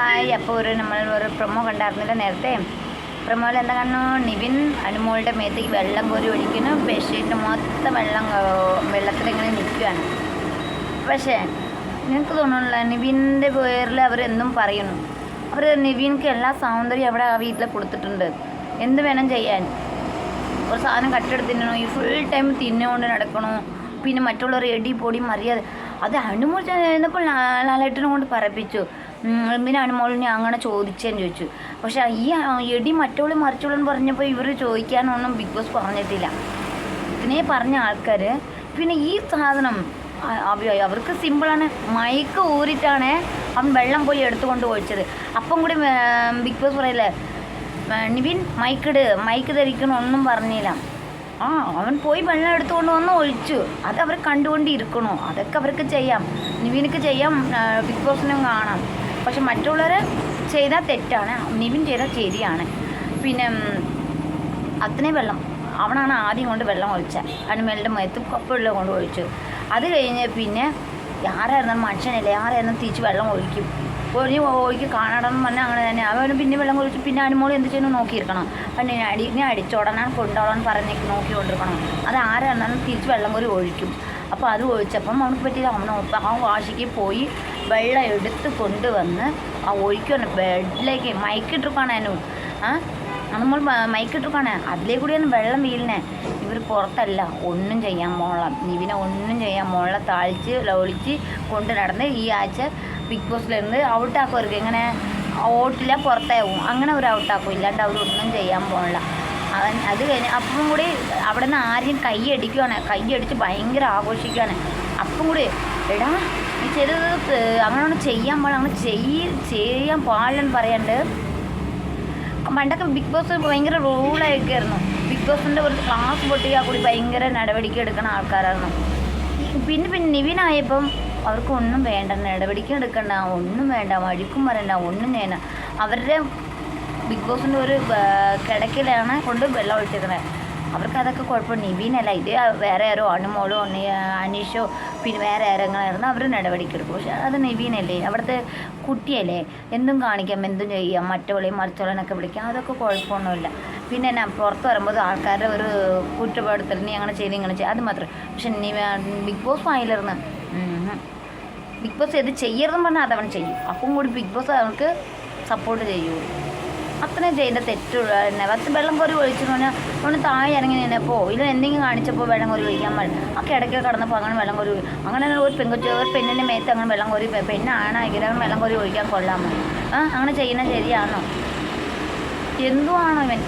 Hi അപ്പോൾ ഒരു നമ്മൾ ഒരു പ്രൊമോ കണ്ടായിരുന്നില്ല നേരത്തെ. പ്രൊമോയിൽ എന്താ കാണുന്നു നിവിൻ അനുമോളുടെ മേത്തേക്ക് വെള്ളം കോരി ഒഴിക്കുന്നു. ബെഡ്ഷീറ്റ് മൊത്തം വെള്ളം വെള്ളത്തിലിങ്ങനെ നിൽക്കുകയാണ്. പക്ഷേ നിങ്ങൾക്ക് തോന്നുന്നില്ല നിവിന്റെ പേരിൽ അവരെന്നും പറയുന്നു. അവർ നിവിൻക്ക് എല്ലാ സൗന്ദര്യം അവിടെ ആ വീട്ടിൽ കൊടുത്തിട്ടുണ്ട്. എന്ത് വേണം ചെയ്യാൻ? ഒരു സാധനം കട്ടെടുത്ത് തിന്നണോ ഈ ഫുൾ ടൈം തിന്നുകൊണ്ട് നടക്കണോ. പിന്നെ മറ്റുള്ളവർ എടി പൊടി മറിയാതെ അത് അനുമോൾ ചെന്നപ്പോൾ ലാലേട്ടനെ കൊണ്ട് പറയിപ്പിച്ചു. ഉം, മോൾ ഞാൻ അങ്ങനെ ചോദിച്ചേന്ന് ചോദിച്ചു. പക്ഷെ ഈ എടി മറ്റോൾ മറിച്ചോളെന്ന് പറഞ്ഞപ്പോൾ ഇവർ ചോദിക്കാനൊന്നും ബിഗ് ബോസ് പറഞ്ഞിട്ടില്ല. ഇതിനെ പറഞ്ഞ ആൾക്കാർ പിന്നെ ഈ സാധനം അവർക്ക് സിമ്പിളാണ് മയക്ക് ഊരിട്ടാണ് അവൻ വെള്ളം പോയി എടുത്തുകൊണ്ട് ഒഴിച്ചത്. അപ്പം കൂടി ബിഗ് ബോസ് പറയില്ലേ നിവിൻ മൈക്കിട് മൈക്ക് ധരിക്കണം ഒന്നും പറഞ്ഞില്ല. ആ അവൻ പോയി വെള്ളം എടുത്തുകൊണ്ട് വന്ന് ഒഴിച്ചു. അത് അവർ കണ്ടുകൊണ്ടിരിക്കണോ. അതൊക്കെ അവർക്ക് ചെയ്യാം. നിവിനക്ക് ചെയ്യാം ബിഗ് ബോസിനും കാണാം. പക്ഷെ മറ്റുള്ളവർ ചെയ്താൽ തെറ്റാണ്. നിവിൻ ചെയ്താൽ ശരിയാണ്. പിന്നെ അത്തനെ വെള്ളം. അവനാണ് ആദ്യം കൊണ്ട് വെള്ളം ഒഴിച്ചത് അനുമേലിന്റെ മയത്ത് കപ്പുള്ള കൊണ്ട് ഒഴിച്ചു. അത് കഴിഞ്ഞ് പിന്നെ ആരായിരുന്നാലും മനുഷ്യനല്ലേ. ആരായിരുന്നാലും തിരിച്ച് വെള്ളം ഒഴിക്കും. ഒഴിഞ്ഞ് ഒഴിക്ക് കാണണമെന്ന് പറഞ്ഞാൽ അങ്ങനെ തന്നെ. അവനും പിന്നെ വെള്ളം കുഴിച്ച് പിന്നെ അനുമോളി എന്ത് ചെയ്യുന്നു? നോക്കിയിരിക്കണം. പിന്നെ അടി ഇങ്ങനെ അടിച്ചോടണം. കൊണ്ടോളാൻ പറഞ്ഞ് നോക്കിക്കൊണ്ടിരിക്കണം. അത് ആരായിരുന്നാലും തിരിച്ച് വെള്ളം കോരി ഒഴിക്കും. അപ്പോൾ അത് ഒഴിച്ചപ്പം അവനക്ക് പറ്റിയില്ല അവൻ ആ വാശിക്ക് പോയി. വെള്ളം എടുത്ത് കൊണ്ടുവന്ന് ആ ഒഴിക്കണം ബെഡിലേക്ക് മയക്കിട്ടിരിക്കണേനു ആ? നമ്മൾ മയക്കിട്ടിരിക്കണേ അതിലേ കൂടിയാണ് വെള്ളം വീലിനേ ഇവർ പുറത്തല്ല. ഒന്നും ചെയ്യാൻ മോളാം. നിവിനെ ഒന്നും ചെയ്യാൻ മോളെ. താഴ്ച ലോളിച്ച് കൊണ്ട് നടന്ന് ഈ ആഴ്ച ബിഗ് ബോസിലിരുന്ന് ഔട്ടാക്കുമായിരിക്കും ഇങ്ങനെ ഓട്ടില്ല പുറത്താവും. അങ്ങനെ ഒരു ഔട്ടാക്കും. ഇല്ലാണ്ട് അവരൊന്നും ചെയ്യാൻ പോകണില്ല അവൻ അത് കഴിഞ്ഞ് അപ്പം കൂടി അവിടെ നിന്ന് ആരെയും കൈയടിക്കുവാണ്. കൈയടിച്ച് ഭയങ്കര ആഘോഷിക്കുകയാണ് അപ്പം കൂടെ എടാ നീ ചെയ്തത് അങ്ങനെ ചെയ്യാൻ പാടില്ല അങ്ങനെ ചെയ്യ ചെയ്യാൻ പാടില്ലെന്ന് പറയാണ്ട്. പണ്ടൊക്കെ ബിഗ് ബോസ് ഭയങ്കര റൂളൊക്കെ ആയിരുന്നു ബിഗ് ബോസിന്റെ ഒരു ക്ലാസ് പൊട്ടിയാൽ കൂടി ഭയങ്കര നടപടിക്ക് എടുക്കുന്ന ആൾക്കാരായിരുന്നു. പിന്നെ പിന്നെ നിവിനായപ്പം അവർക്ക് ഒന്നും വേണ്ട നടപടിക്കും എടുക്കണ്ട ഒന്നും വേണ്ട വഴിക്കും വരണ്ട ഒന്നും ചെയ്യണ്ട. അവരുടെ ബിഗ് ബോസിന്റെ ഒരു കിടക്കിലാണ് കൊണ്ട് വെള്ളം ഒഴിച്ചേക്കണത് അവർക്ക് അതൊക്കെ കുഴപ്പമില്ല നിവീനല്ല ഇത് വേറെ ആരോ അണുമോളോ അനീഷോ പിന്നെ വേറെ ആരെങ്ങളായിരുന്നു. അവർ നടപടിക്കെടുക്കും. പക്ഷെ അത് നിവീനല്ലേ? അവിടുത്തെ കുട്ടിയല്ലേ? എന്തും കാണിക്കാം എന്തും ചെയ്യാം. മറ്റോളെയും മറിച്ചോളെന്നൊക്കെ വിളിക്കാം. അതൊക്കെ കുഴപ്പമൊന്നുമില്ല. പിന്നെ ഞാൻ പുറത്ത് വരുമ്പോൾ ആൾക്കാരുടെ ഒരു കുറ്റപ്പെടുത്തൽ നീ അങ്ങനെ ചെയ്ത് ഇങ്ങനെ ചെയ്ത് അത് മാത്രം. പക്ഷെ ബിഗ് ബോസ് ആയില്ലായിരുന്നു ബിഗ് ബോസ് ഇത് ചെയ്യരുതെന്ന് പറഞ്ഞാൽ അതവൻ ചെയ്യും. അപ്പം കൂടി ബിഗ് ബോസ് അവർക്ക് സപ്പോർട്ട് ചെയ്യൂ അത്രയും ചെയ്ത തെറ്റുള്ള. തന്നെ പത്ത് വെള്ളം കോരി ഒഴിച്ചു പറഞ്ഞാൽ ഒന്ന് താഴെ ഇറങ്ങി നിന്നപ്പോൾ ഇല്ല എന്തെങ്കിലും കാണിച്ചപ്പോൾ വെള്ളം കോരി ഒഴിക്കാൻ പാടില്ല. ആ കിടക്കിൽ കടന്നപ്പോൾ അങ്ങനെ വെള്ളം കോരി അങ്ങനെ ഒരു പെൺകുട്ടി ഒരു പെണ്ണിന്റെ മേത്ത് അങ്ങനെ വെള്ളം കോരി പെണ്ണാണെങ്കിൽ അങ്ങനെ വെള്ളം കോരി ഒഴിക്കാൻ കൊള്ളാമോ ആ അങ്ങനെ ചെയ്യുന്നത് ശരിയാണോ? എന്തുവാണോ ഇവൻ?